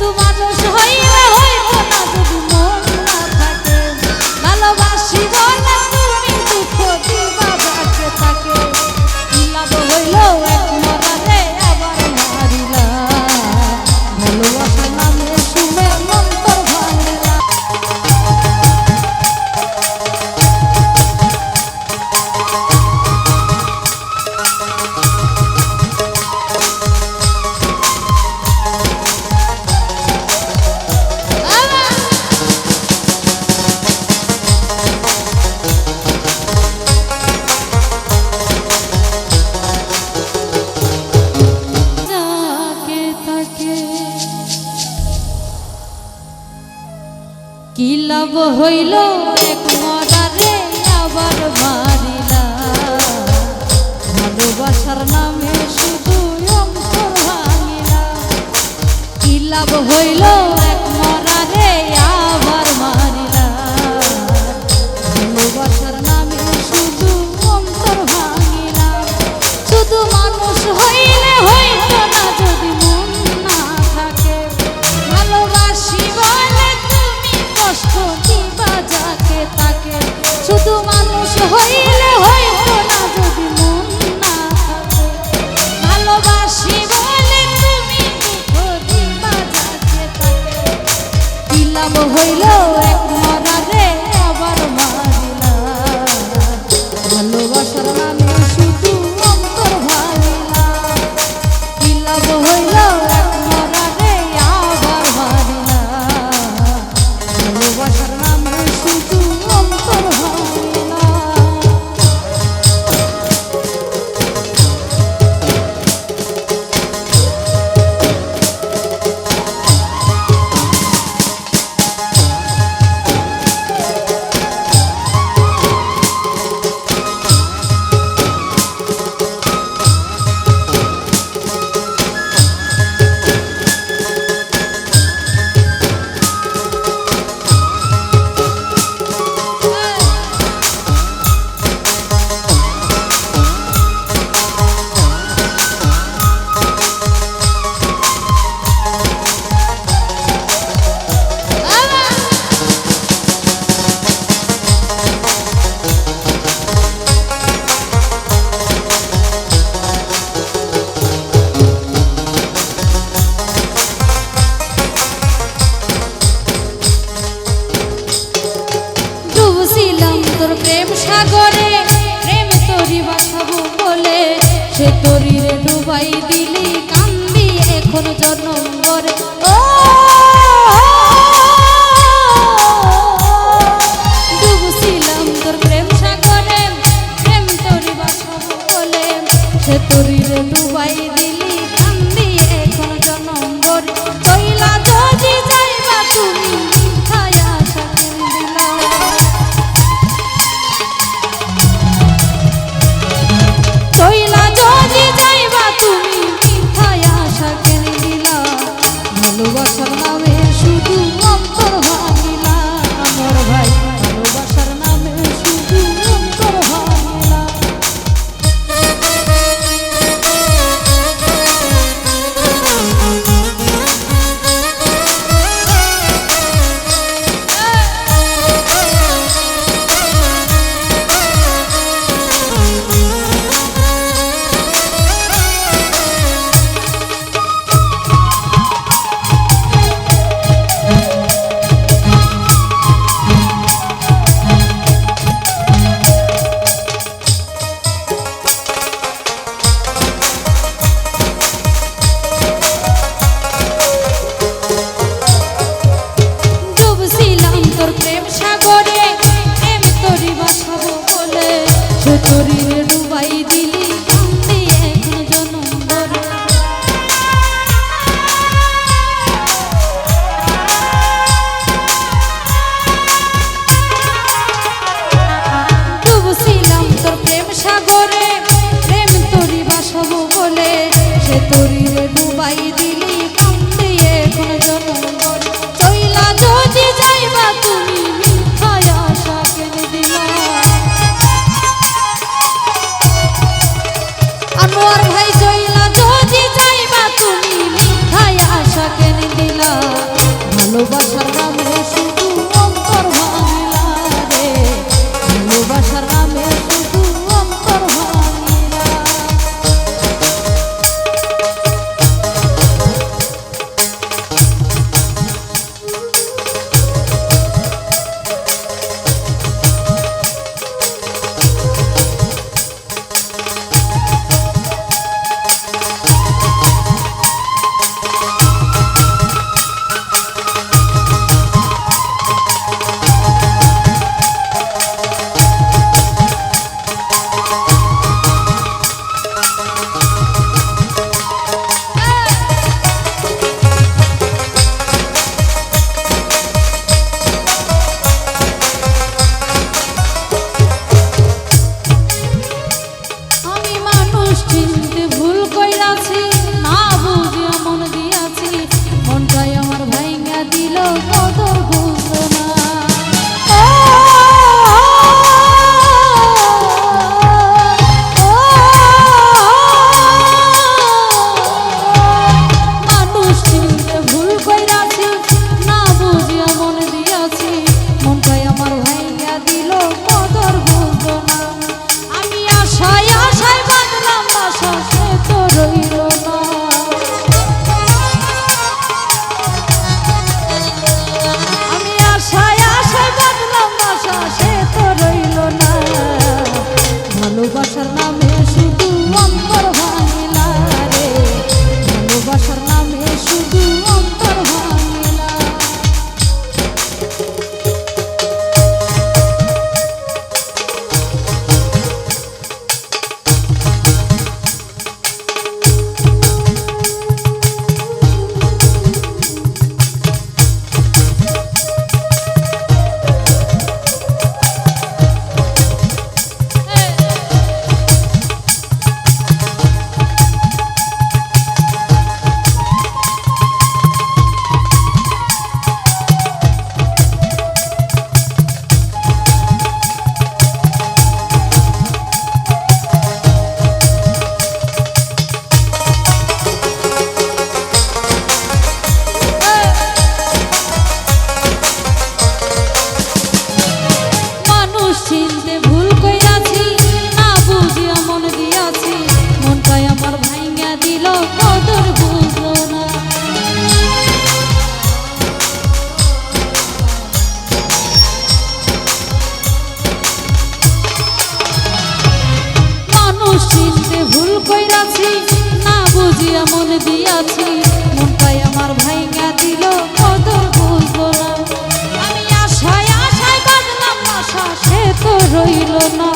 সাধু মানুষ হই নীরব হইল এক মরারে আবার মারিলা ভালোবাসার নামে শুধু অন্তর ভাঙিলা কি লাভ হইল হইল এক রে ডুবাই দিলি। চিনতে ভুল কইলাছি জীবন দিয়াছি মন আমার ভাইঙ্গা দিল, কদর বুঝব না। আমি আশায় আশায় বাজলাম আশা, সে তো রইল না।